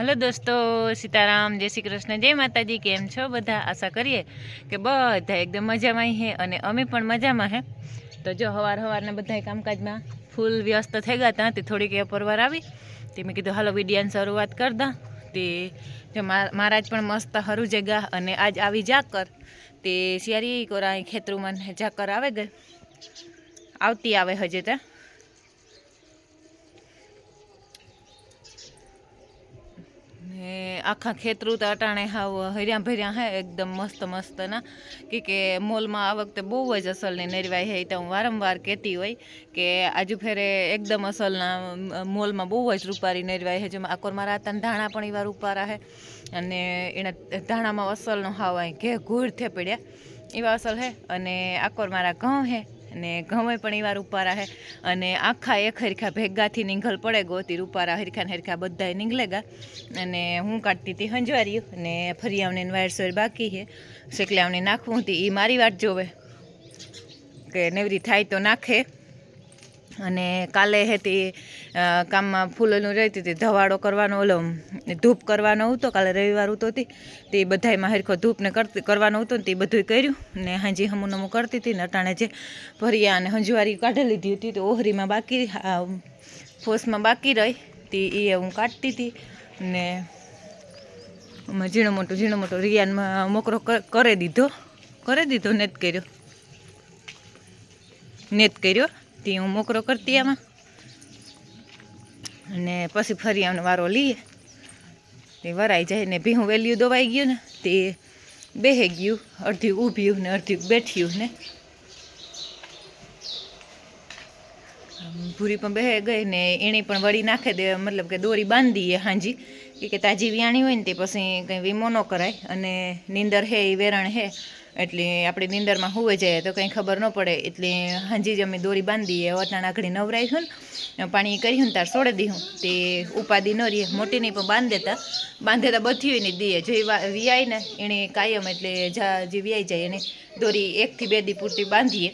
Hello દોસ્તો, સીતારામ, જય શ્રી કૃષ્ણ, જય માતાજી, કેમ છો બધા? આશા કરીએ કે બધા એકદમ મજામાં હે અને અમે પણ મજામાં હે. તો જો હવાર હવારના બધા કામકાજમાં ફૂલ વ્યસ્ત થઈ ગયા હતા, તે થોડીક એ પરવાર આવી. તે મેં કીધું, હાલો, વિડિયાની શરૂઆત કરતા તે જો મહારાજ પણ મસ્ત હરું જગા અને આજ આવી જાકર. તે શિયારી કોરા ખેતરુમાં જાકર આવે ગઈ. આવતી આવે હજે ત્યાં ને આખા ખેતરું તો અટાણે હાવ હર્યા ભર્યા હે, એકદમ મસ્ત મસ્ત ના કે કે મોલમાં આ વખતે બહુ જ અસલની નરવાઈ હે તો હું વારંવાર કહેતી હોય કે આજુ ફેરે એકદમ અસલના મોલમાં બહુ જ રૂપારી નરવાઈ હે. જેમાં આકોર મારા હતા ધાણા પણ એવા રૂપારા હે. અને એના ધાણામાં અસલનો હાવ ઘે ઘૂર થે પડ્યા એવા અસલ હે. અને આકોર મારા ઘઉં હે. અને ગમે પણ એવા ઉપારા હે અને આખા એક હરખા ભેગાથી નીંઘલ પડે ગોતી ઉપારા હરખા ને હરખા બધાય નીંગલેગા અને હું કાઢતી હતી હંજવાર્યું અને ફરી આવને વાયરસોર બાકી છે શેકલે આવને નાખવું હતી એ મારી વાત જોવે. કે નેવરી થાય તો નાખે. અને કાલે હતી કામમાં ફૂલોનું રહેતી હતી, ધવાડો કરવાનો, ઓલો, ધૂપ કરવાનો હતો, કાલે રવિવાર હતો હતી, તે બધાયમાં હરખો ધૂપને કરતી કરવાનો હતો ને તે બધું કર્યું ને હાજી હમું નમું કરતી હતી ને અટાણે જે ભરિયા અને હંજવારી કાઢી લીધી હતી તો ઓહરીમાં બાકી ફોસમાં બાકી રહી, તે એ હું કાઢતી હતી ને ઝીણો મોટો ઝીણો મોટો રિયાનમાં મોકરો કર- કરી દીધો કરી દીધો, નેત કર્યો. નેત કર્યો? તે હું મોકરો કરતી આમાં. અને પછી ફરી આમને વારો લઈએ. તે વરાઈ જાય ને ભીહું વેલ્યું દવાઈ ગયું ને, તે બેહે ગયું, અડધી ઊભ્યું ને અડધી બેઠ્યું ને. ભૂરી પણ બેહે ગઈ ને એણે પણ વળી નાખે દે, મતલબ કે દોરી બાંધીએ હાંજી. કે તાજી વ્યાણી હોય ને તે પછી કંઈ વીમો ન કરાય. અને નીંદર હે એ વેરણ હે. એટલે આપણે નીંદરમાં હોવે જાય તો કંઈ ખબર ન પડે. એટલે હાંજી જ અમે દોરી બાંધીએ વટાણ આખડી નવરાઈ છું ને પાણી કરી હું તાર છોડી દીધું તે ઉપાધિ ન રહીએ મોટીની પણ બાંધ દેતા બાંધેતા બધી ને દઈએ જે વિયાય ને એને કાયમ એટલે જા, જે વિયાઈ જાય એને દોરી એકથી બે દી પૂરતી બાંધીએ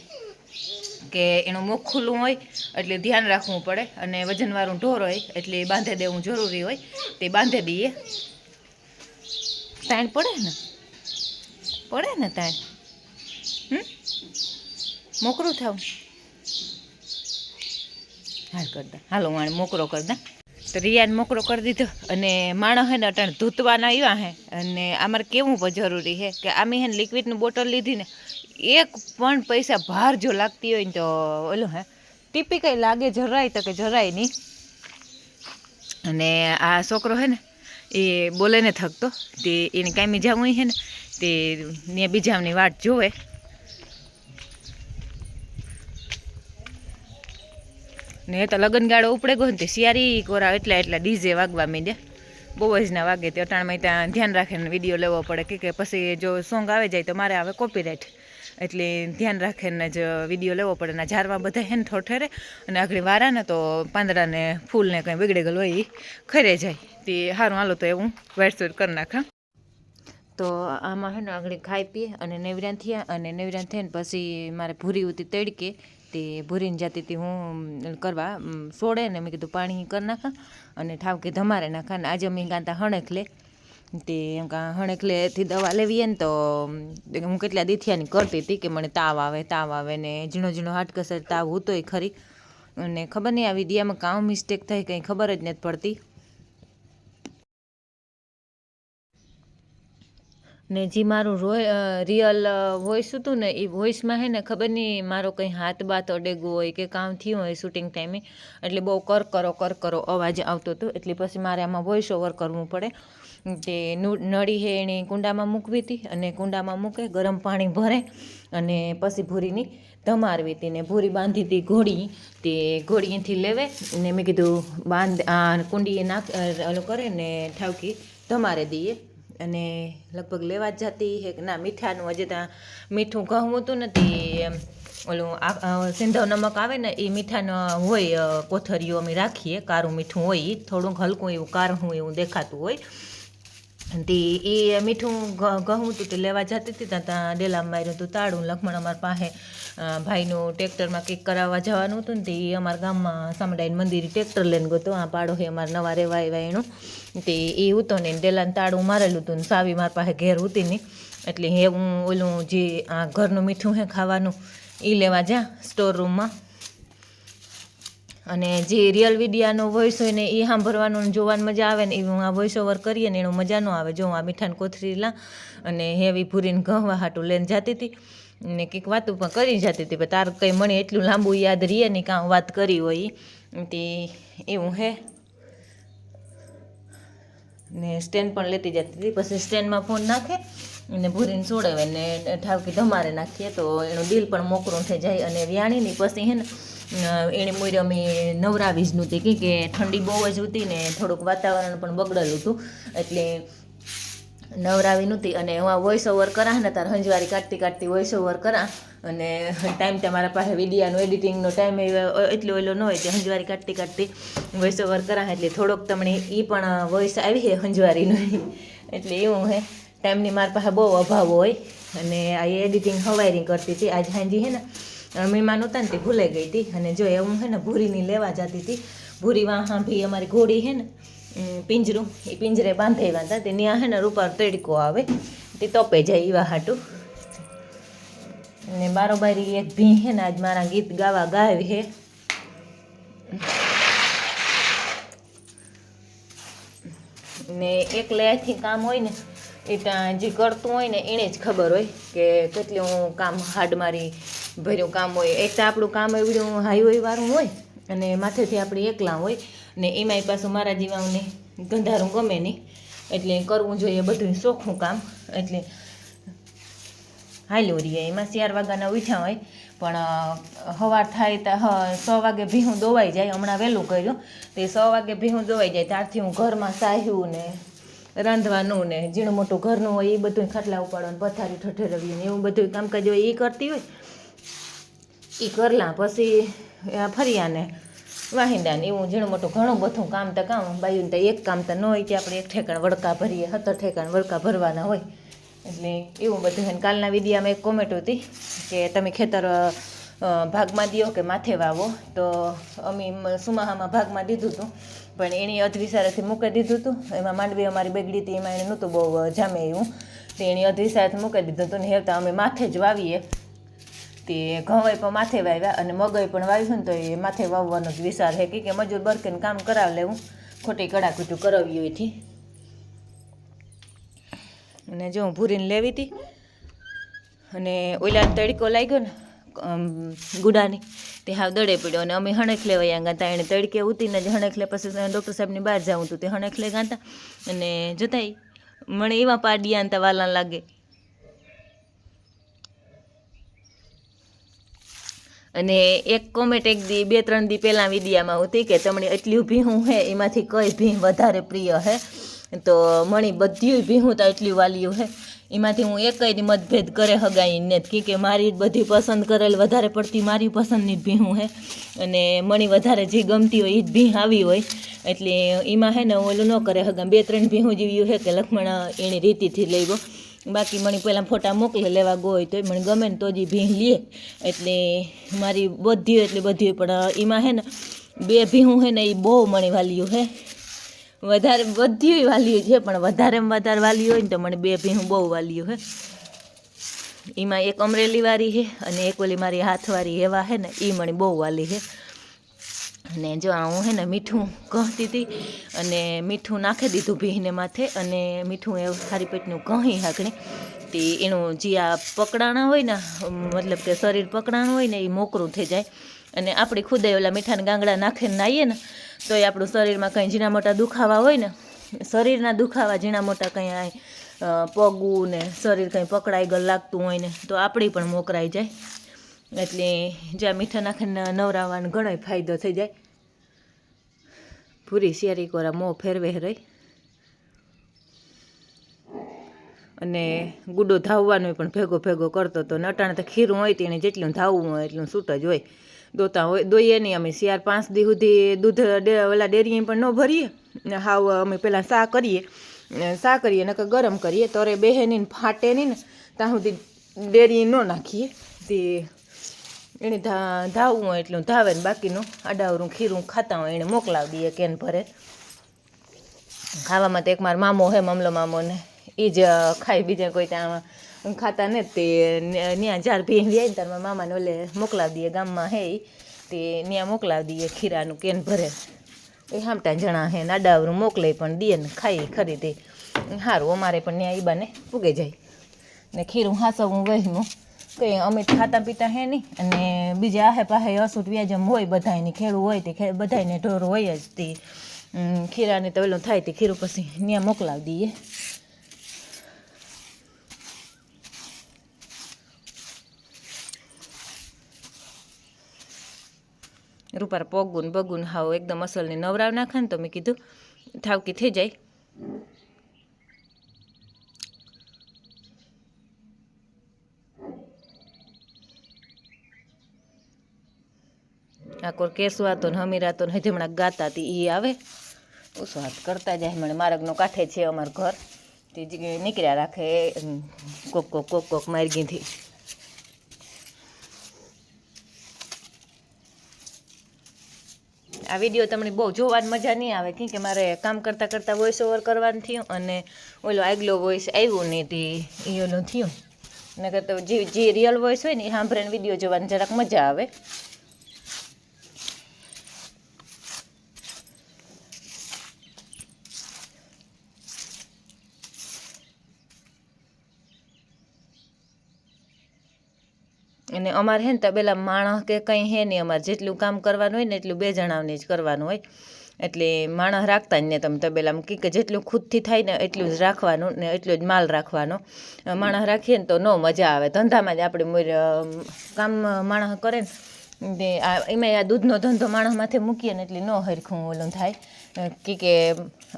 કે એનું મુખ ખુલ્લું હોય એટલે ધ્યાન રાખવું પડે અને વજનવાળું ઢોર હોય એટલે બાંધે દેવું જરૂરી હોય. તે બાંધી દઈએ સાઈડ પડે ને? પડે ને તારે? હમ? મોકરું થાવ. હાલ કરતા હાલો હું મોકરો કરતા તો રિયાને મોકરો કરી દીધો અને માણસ હે ને અટાણે ધૂતવાના આવ્યા હે. અને અમારે કેવું પણ જરૂરી છે કે આમે હે લિક્વિડની બોટલ લીધી ને એક પણ પૈસા ભાર જો લાગતી હોય ને તો ઓલું હે. ટીપી કંઈ લાગે જરાય તો કે જરાય નહીં. અને આ છોકરો હે ને એ બોલે ને થકતો. તે એને કાંઈ જવું હે ને, તે ને બીજાની વાટ જોવે. ને તો લગનગાળો ઉપડે ગયો ને તે શિયારી કોરા એટલા એટલા ડીજે વાગવા માંડ્યા. બહુ જ ના વાગે તે અટાણમાં ત્યાં ધ્યાન રાખીને વીડિયો લેવો પડે કે કે પછી જો સોંગ આવે જાય તો મારે આવે કોપીરાઇટ એટલે ધ્યાન રાખીને જ વીડિયો લેવો પડે અને ઝાડમાં બધા હેન ઠોઠેરે અને આગળ વારા ને તો પાંદડાને ફૂલને કંઈ બગડે ગયેલું હોય એ ખરે જાય. તે સારું હાલો તો એવું વેરસૂર કરી નાખા. તો આમાં હે ને આગળ ખાઈ પીએ અને નેવરાન થયા અને નેવરાન થઈને પછી મારે ભૂરી ઉતી તડકે તે ભૂરીને જતી હતી હું કરવા સોડે ને મેં કીધું પાણી કરી નાખા અને ઠાવકે ધમારે નાખા ને આજે મેં ગાંતા હણેક હણેકલે તે એમ કા દવા લેવીએ ને તો હું કેટલા દીથિયાની કરતી હતી કે મને તાવ આવે તાવ આવે ને ઝીણો ઝીણો હાટકસર તાવ હોતોય ખરી. અને ખબર નહીં આવી દિયામાં કાં મિસ્ટેક થઈ કંઈ ખબર જ નથી પડતી. ને જે મારું રો રિયલ વોઇસ હતું ને, એ વોઇસમાં હે ને ખબર નહીં મારો કંઈ હાથ બાત અડેગો હોય કે કામ થયું હોય શૂટિંગ ટાઈમે એટલે બહુ કર કરો કર કરો અવાજ આવતો હતો, એટલે પછી મારે આમાં વોઇસ ઓવર કરવું પડે. તે નળી છે એણે કુંડામાં મૂકવી હતી અને કુંડામાં મૂકે, ગરમ પાણી ભરે અને પછી ભૂરીની ધમારવી હતી ને ભૂરી બાંધી હતી ઘોડી, તે ઘોડીએથી લેવે ને મેં કીધું બાંધ, આ કુંડીએ નાખ ઓલું કરે ને ઠાવકી ધમારે દઈએ અને લગભગ લેવા જ જતી હે ના, મીઠાનું હજી ત્યાં મીઠું ઘઉં હતું ને તે ઓલું સિંધવ નમક આવે ને એ મીઠાનો હોય કોથરીઓ અમે રાખીએ, કારું મીઠું હોય. થોડુંક હલકું એવું કારું એવું દેખાતું હોય તે એ મીઠું ઘઉં હતું તે લેવા જતી હતી, ત્યાં ત્યાં ડેલામાં માર્યું હતું તાળું. લખમણ અમારા પાસે ભાઈનું ટ્રેક્ટરમાં કંઈક કરાવવા જવાનું હતું ને તે એ અમારા ગામમાં સામડાઈન મંદિરે ટ્રેક્ટર લઈને ગયો આ પાડો હે અમારા નવા રેવા આવ્યા એનું તે એ હતો ને ડેલાને તાળું મારેલું હતું ને સાવી મારા પાસે ઘેર હતી નહીં એટલે હે હું ઓલું જે આ ઘરનું મીઠું હે ખાવાનું એ લેવા જા સ્ટોર રૂમમાં અને જે રિયલ વિડિયાનો વોઇસ હોય ને એ સાંભળવાનું ને જોવાની મજા આવે ને એવું આ વોઇસ ઓવર કરીએ ને એનો મજા ન આવે જો હું આ મીઠાને કોથરી લા અને હેવી ભૂરીને ઘઉં હાટું લઈને જતી હતી ને કંઈક વાતું પણ કરી જતી હતી, પણ તાર કંઈ મને એટલું લાંબુ યાદ રહીએ ને કાં વાત કરી હોય. તે એવું હે ને સ્ટેન્ડ પણ લેતી જતી હતી, પછી સ્ટેન્ડમાં ફોન નાખે અને ભૂરીને સોડાવે ને ઠાવકી ધમારે નાખીએ તો એનું દિલ પણ મોકરું થઈ જાય અને વ્યાણીની પછી હે ને એણે મોરી અમે નવરાવી જ નહોતી કે કે ઠંડી બહુ જ હતી ને થોડુંક વાતાવરણ પણ બગડેલું હતું. એટલે નવરાવી નહોતી અને એમાં વોઇસ ઓવર કરા ને તાર હંજવારી કાઢતી કાઢતી વોઇસ ઓવર કરા અને ટાઈમ તમારા પાસે વિડીયાનો એડિટિંગનો ટાઈમ એટલો એટલો ન હોય તે હંજવારી કાઢતી કાઢતી વોઇસ ઓવર કરા એટલે થોડોક તમને એ પણ વોઇસ આવી છે હંજવારીનો. એટલે એવું હે. ટાઈમની મારી પાસે બહુ અભાવ હોય અને આ એડિટિંગ હવાયરિંગ કરતી હતી. આજ હાંજી હે ને મહેમાન હતા ને તે ભૂલાઈ ગઈ હતી અને જો એવું હે ને ભૂરીની લેવા જતી હતી. ભૂરી વાહ ભી અમારી ઘોડી હે ને પિંજરું, એ પિંજરે બાંધાવ્યા હતા. તે ત્યાં હે ને રૂપાર તડકો આવે, તે તપે જાય એવા હાટું. અને બારોબારી એક ભી હે ને આજ મારા ગીત ગાવા ગાવી હે. ને એકલે અહીંથી કામ હોય ને એ ત્યાં જે કરતું હોય ને એને જ ખબર હોય કે કેટલું કામ હાડ મારી ભર્યું કામ હોય. એક તો આપણું કામ એવડું હાઈવે વાળું હોય અને માથેથી આપણે એકલા હોય ને એમાંય પાછું મારા જીવાઓને ગંધારું ગમે નહીં. એટલે કરવું જોઈએ બધું ચોખ્ખું કામ. એટલે હાલ્યું રહીએ. એમાં ચાર વાગ્યાના ઉઠ્યા હોય. પણ સવાર થાય તો સો વાગે ભીહું દોવાઈ જાય. હમણાં વહેલું કર્યું. તે સો વાગે ભીહું દોવાઈ જાય. ત્યારથી હું ઘરમાં સાહ્યું ને રાંધવાનું ને ઝીણું મોટું ઘરનું હોય એ બધું ખાટલા ઉપાડવાનું પથારી ઠઠેરવીને એવું બધું કામકાજ હોય એ કરતી હોય. એ કરલા પછી ફરિયાને વાહિંદા ને એવું ઝીણું મોટું ઘણું બધું કામ તો કામ બાયું તો એક કામ તો ન હોય કે આપણે એક ઠેકાણ વડકા ભરીએ હતો ઠેકાણ વડકા ભરવાના હોય. એટલે એવું બધું હોય કાલના વિડીયામાં એક કોમેન્ટ હતી કે તમે ખેતર ભાગમાં દ્યો કે માથે વાવો. તો અમે સુમાહામાં ભાગમાં દીધું હતું. પણ એણે અધવિસારેથી મૂકી દીધું હતું એમાં માંડવી અમારી બગડી હતી, એમાં એને નહોતું બહુ જામે એવું. તો એણે અધવિસારેથી મૂકી દીધું હતું ને હેવતા અમે માથે જ વાવીએ. તે ઘઉંય પણ માથે વાવ્યા અને મગઈ પણ વાવ્યું ને તો એ માથે વાવવાનો જ વિચાર હે કે મજૂર બરકીને કામ કરાવી લેવું. ખોટી કડાકૂટું કરાવ્યું એથી. અને જો હું ભૂરીને લેવી હતી અને ઓલા તડકો લાગ્યો ને ગુડાની. તે હાવ દડે પડ્યો અને અમે હણેખલે વયા ગાતા એણે તડકે ઉતીને જ હણેખલે પછી ડૉક્ટર સાહેબની બહાર જવું હતું તે હણેખલે ગાતા. અને જતાય મને એવા પાડિયા તા વાલા લાગે. અને એક કોમેન્ટ એક દી, બે, ત્રણ દી પહેલાં વિડિયામાં હતી કે તમને એટલી ભીહું હે એમાંથી કઈ ભીહ વધારે પ્રિય હે. તો મણી બધી ભીહું તો, એટલી વાલ્યું હે. એમાંથી હું એકય મતભેદ કરે હગાઈને જ. કે મારી બધી પસંદ કરેલ વધારે પડતી મારી પસંદની જ ભીહું હે. અને મણી વધારે જે ગમતી હોય એ જ ભીહ આવી હોય. એટલે એમાં હે ને ઓલું ન કરે હગા બે ત્રણ ભીહું જેવી હે કે લક્ષ્મણ એની રીતિથી લઈ ગયો. બાકી મને પહેલાં ફોટા મોકલે લેવા ગયો હોય તો મને ગમે ને તો જ ભીહ લે. એટલે મારી બધી એટલે બધી પણ એમાં હે ને બે ભીહું હે ને એ બહુ મણી વાલ્યું હે. વધારે, બધી વાલીઓ છે, પણ વધારેમાં વધારે વાલીઓ હોય ને તો મને બે ભીહું બહુ વાલીઓ હે એમાં એક અમરેલી વાળી છે અને એક ઓલી મારી હાથવાળી એવા છે ને એ મને બહુ વાલી છે. અને જો હું હે ને મીઠું કહતી હતી અને મીઠું નાખી દીધું ભીને માથે અને મીઠું એવું સારી પેટનું કહી હાકણે. તે એનું જે આ પકડાણા હોય ને મતલબ કે શરીર પકડાણું હોય ને એ મોકરું થઈ જાય. અને આપણી ખુદે ઓલા મીઠાને ગાંગડા નાખીને નાહીએ ને તો એ આપણું શરીરમાં કંઈ ઝીણા મોટા દુખાવા હોય ને, શરીરના દુખાવા ઝીણા મોટા કંઈ પગું ને શરીર કંઈ પકડાઈ ગયેલ લાગતું હોય ને, તો આપણી પણ મોકરાઈ જાય. એટલે જ્યાં મીઠા નાખીને નવરાવવાનો ઘણો ફાયદો થઈ જાય. પૂરી શેરી કોરા મોં ફેરવે રહી અને ગુડો ધાવવાનો પણ ભેગો ભેગો કરતો હતો નટાણે તો ખીરું હોય તેને જેટલું ધાવવું હોય એટલું છૂટ જ હોય. દોતા હોય, દોઈએ નહીં અમે. શિયાર પાંચ દી સુધી દૂધ ઓલા ડેરીએ પણ ન ભરીએ. હાવ અમે પહેલાં સા કરીએ. સા કરીએ, નકર ગરમ કરીએ. તોરે બેહે નહીં ફાટે નહીં ને, ત્યાં સુધી ડેરી ન નાખીએ. તે એને ધા ધાવવું હોય એટલું ધાવે ને બાકીનું. આડાવરું ખીરું ખાતા હોય, એને મોકલાવી દઈએ કેન ભરે. ખાવામાં તો એક મારો મામો હે, મમલો મામો ને એ જ ખાય બીજા કોઈ ત્યાં. ખાતા ને તે ત્યાં ચાર ભી વ્યાય તાર મારા મામાને ઓલે મોકલાવી દઈએ ગામમાં હે તે ત્યાં મોકલાવી દઈએ ખીરાનું કેન ભરે. એ હામટા જણા હે નાડાવરું મોકલે પણ દઈએ ને ખાઈ ખરી તે. સારું અમારે પણ ત્યાં ઈ બાને પૂગે જાય. ને ખીરું હાસવું વહેમું કંઈ અમે ખાતા પીતા હે નહીં અને બીજા આહે પાહે અસૂટ વ્યાજમ હોય બધાયની, ખેડું હોય તે બધાયને ઢોર હોય જ તે. ખીરાને તો ઓલું થાય તે ખીરું પછી ત્યાં મોકલાવી દઈએ. રૂપાર પગુન બગુન હાવ એકદમ અસલને નવરાવ નાખે ને તો મેં કીધું ઠાવકી થઈ જાય. આ કોર કેસું આતો ને હમીરાતો ને હમણાં ગાતા હતી એ આવે. ઓછો હાથ કરતા જાય, મને માર્ગનો કાંઠે છે અમાર ઘર. તે નીકળ્યા રાખે કોક કોક કોક કોક માર્ગીથી આ વીડિયો તમને બહુ જોવાની મજા નહીં આવે કે મારે કામ કરતાં કરતાં વોઇસ ઓવર કરવાનું થયું અને ઓલો આગલો વોઇસ આવ્યો નહીં તે એ ઓલો થયું. નકર તો જે જે રિયલ વોઇસ હોય ને એ સાંભળીને વીડિયો જોવાની જરાક મજા આવે. અમારે હે ને તબેલા માણસ કે કંઈ હે નહીં અમારે. જેટલું કામ કરવાનું હોય ને એટલું બે જણાવને જ કરવાનું હોય. એટલે માણસ રાખતા જ ને તમે તબેલામાં. કી કે જેટલું ખુદથી થાય ને એટલું જ રાખવાનું ને એટલો જ માલ રાખવાનો. માણસ રાખીએ ને તો ન મજા આવે. ધંધામાં જ આપણે કામ માણસ કરે ને એમાં આ દૂધનો ધંધો માણસ માથે મૂકીએ ને એટલે ન હરખું ઓલું થાય. કે કે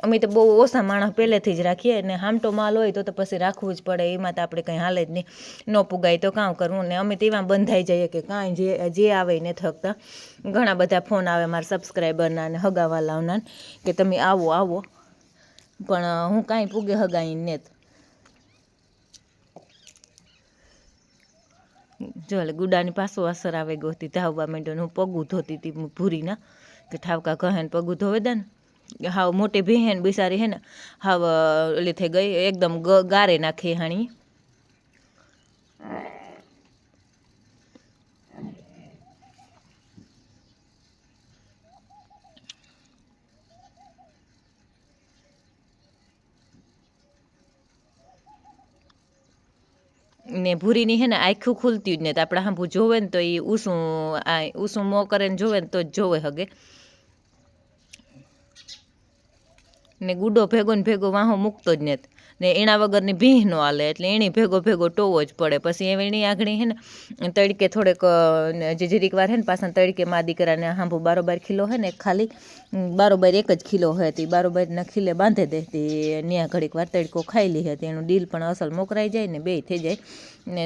અમે તો બહુ ઓછા માણસ પહેલેથી જ રાખીએ અને હામટો માલ હોય તો તો પછી રાખવું જ પડે, એમાં તો આપણે કંઈ હાલે જ નહીં. ન પુગાય તો કામ કરવું ને અમે તો એમાં બંધાઈ જઈએ કે કાંઈ જે જે આવે ને થકતા ઘણા બધા ફોન આવે મારા સબસ્ક્રાઈબરના ને હગાવાલાઓના કે તમે આવો આવો. પણ હું કાંઈ પૂગે, હગાઈ ને જ. એટલે ગુડાની પાછો અસર આવે ગોતી, ધાવવા માંડ્યો હું પગું ધોતી હતી ભૂરીના, કે ઠાવકા કહે ને પગું ધોવે દે ને હાવ મોટી બહેન બિસારી હે ને, હાવ ઓલી થઈ ગઈ, એકદમ ગારે નાખી હાણી. ને ભૂરીની હે ને આખું ખુલતી જ ને તો આપણે હાંભું જોવે ને તો એ આ ઉસું મો કરે ને જોવે ને તો જ જોવે હગે. ને ગુડો ભેગો ને ભેગો વાહો મૂકતો જ નથી ને એના વગરની ભીહ નો હાલે, એટલે એની ભેગો ભેગો ટોવો જ પડે. પછી એની આગળ હે ને, તડકે થોડેક જે વાર હે ને પાછા તડકે મા દીકરાને હાંભો બારોબાર ખીલો હે ને ખાલી બારોબાર એક જ ખીલો હોય તે. બારોબારના ખીલે બાંધે દે તે. ન્યા ઘડીક વાર તડકો ખાઈ લી હતી એનું દિલ પણ અસલ મોકરાઈ જાય ને બે થઈ જાય. ને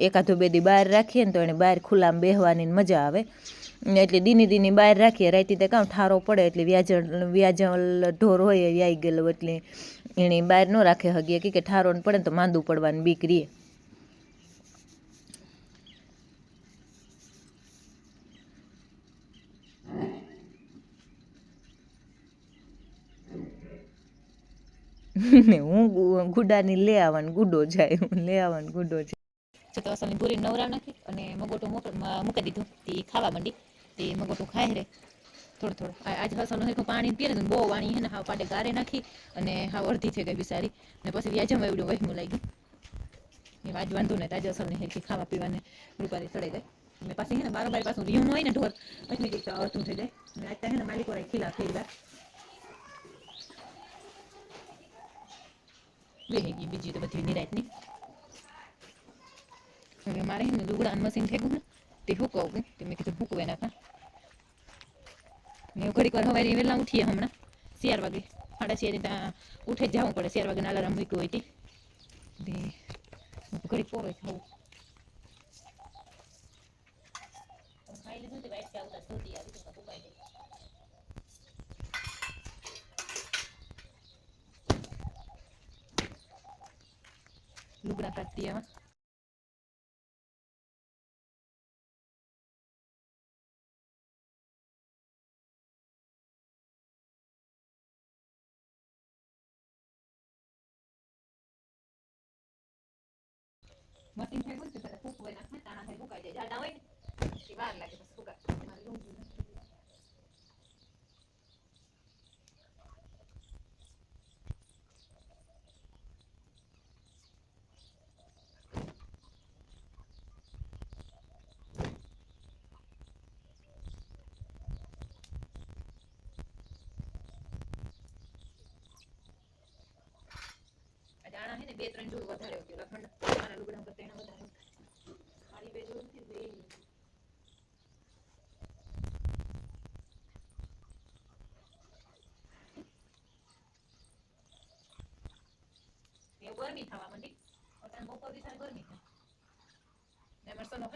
એકાદું બે દી બહાર રાખીએ ને તો એને બહાર ખુલ્લામાં બેહવાની મજા આવે. એટલે દીની દીની બહાર રાખીએ રાતી તે કામ ઠારો પડે એટલે વ્યાજળ વ્યાજલ ઢોર હોય વ્યાઈ ગયેલો એટલે એને બહાર ન રાખે હગીએ. કે ઠારો પડે તો માંદું પડવાની બીક રીએ હું ગુડાની લે આવવાનું ગુડો જાય, હું લે આવવાનું ગુડો જાય. તો અસલની ભૂરી નવરા નાખી અને મગોટો મૂકી દીધું. તે ખાવા માંડી. તે મગોટું ખાય રે. થોડું થોડું. આજે હસવાનું હરખું પાણી પીએ ને બહુ હે હાવ પાટે ગારે નાખી અને હાવ અડધી છે ગઈ બિસારી ને પછી વ્યાજમાં એવડું વહેમું લાગ્યું એ આજ વાંધો નહીં અસર નહીં હેરખી ખાવા પીવાને રૂપારી ચડે જાય ને પાછી હે ને બારોબાર પાછું રીયું હોય ને ઢોર એટલે કંઈક અડધું થઈ જાય. ને આજ હે ને માલિકો ખીલા ફેરવા બેહી ગઈ બીજી તો બધી નિરાયતની. હવે મારે હે ને લુગડાનું મશીન ફેંકું ને તે કે તે મેં કીધું હુકવે નાખા ને ઘડીક વાર હવે વહેલા ઉઠીએ હમણાં. ચાર વાગે. સાડા ચાર ત્યાં ઉઠે જ જવું પડે. ચાર વાગે અલાર્મ મૂક્યું હોય તે. ઘડીક પોરો થવું લુગડા કાઢતી એમાં મશીન હોય નાખને તાણા થઈ ફૂંકાઈ જાય જાડા હોય ને વાર લાગે છે ને બે, ત્રણ જોડ વધારે હોય પેલા મારા લુગડા કરતા એના વધારે મારી બે જોડ છે બે. ગરમી થવા માંડી. અત્યારે બપોર દિશા ગરમી. થાય ને મરસો સનો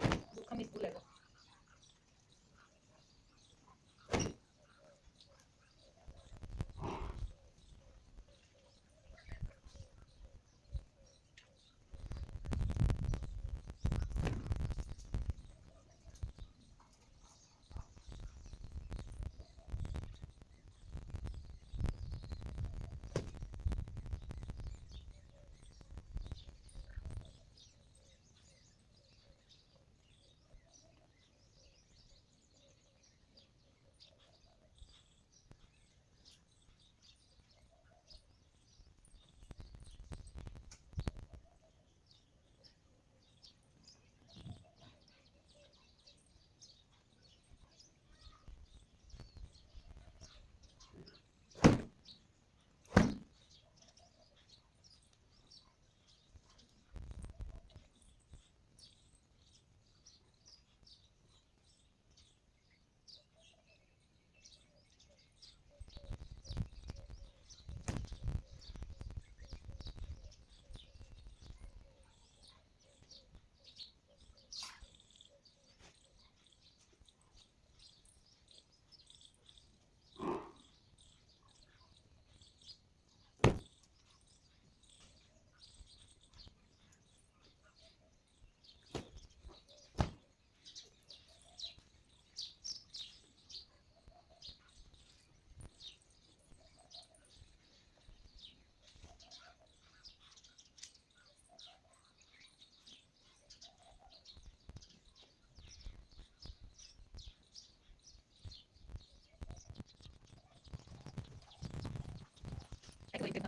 એક હોય કે